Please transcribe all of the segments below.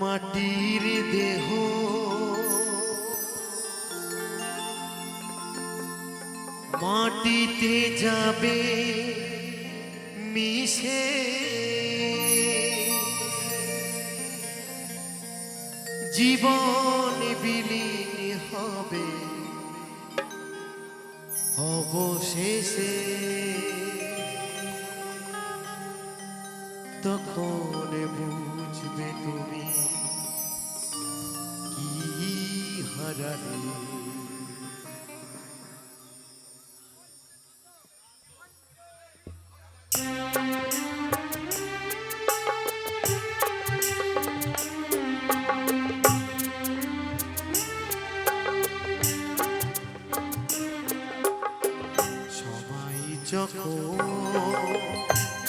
মাটির দেহ। মাটিতে যাবে মিশে। জীবন বিলীন হবে অবশেষে। তখন বুঝবে তুমি কি হারালে। যখন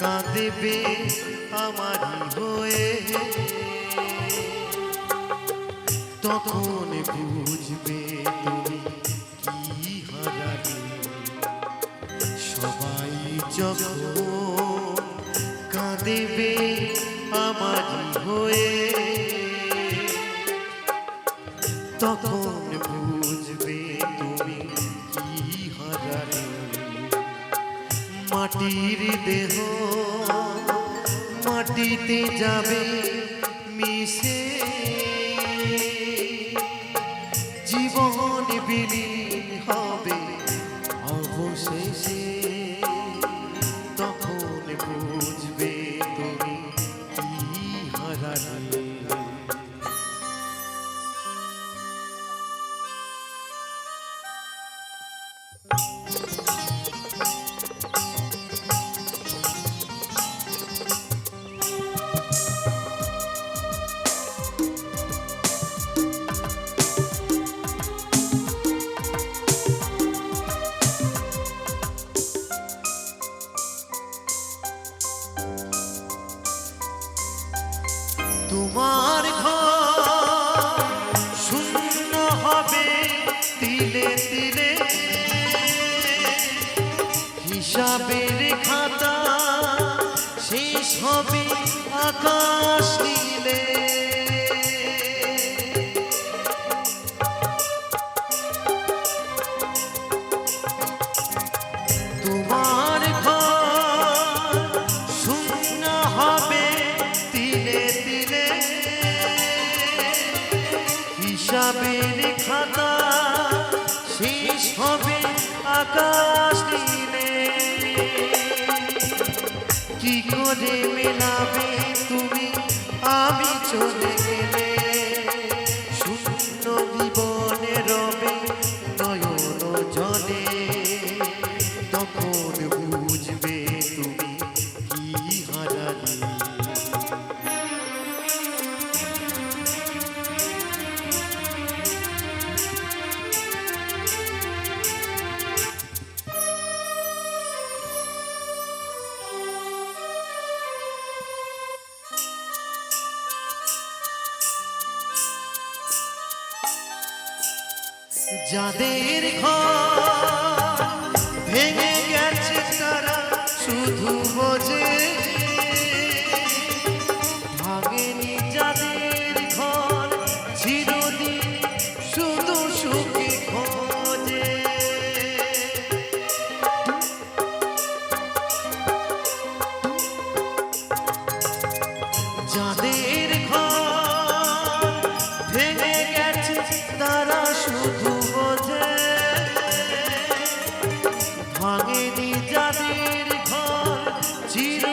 কাঁদেবে আমারই হয়ে। তখন বুঝবে তুমি কি হারালে। সবাই যখন কাঁদেবে আমারই হয়ে, তখন বুঝবে মাটির দেহ মাটিতে যাবে মিশে আকাশ নীলে। তোমার ঘর শূন্য হবে তিলে তিলে। হিসাবের খাতা শেষ হবে আকাশ নীলে। কি করে মেলাবে তুমি? আমি চলে যাদের ভেঙে গেছে তারা শুধু বোঝে ভাঙেনি যাদের ঘর চিরদিন শুধু সুখে।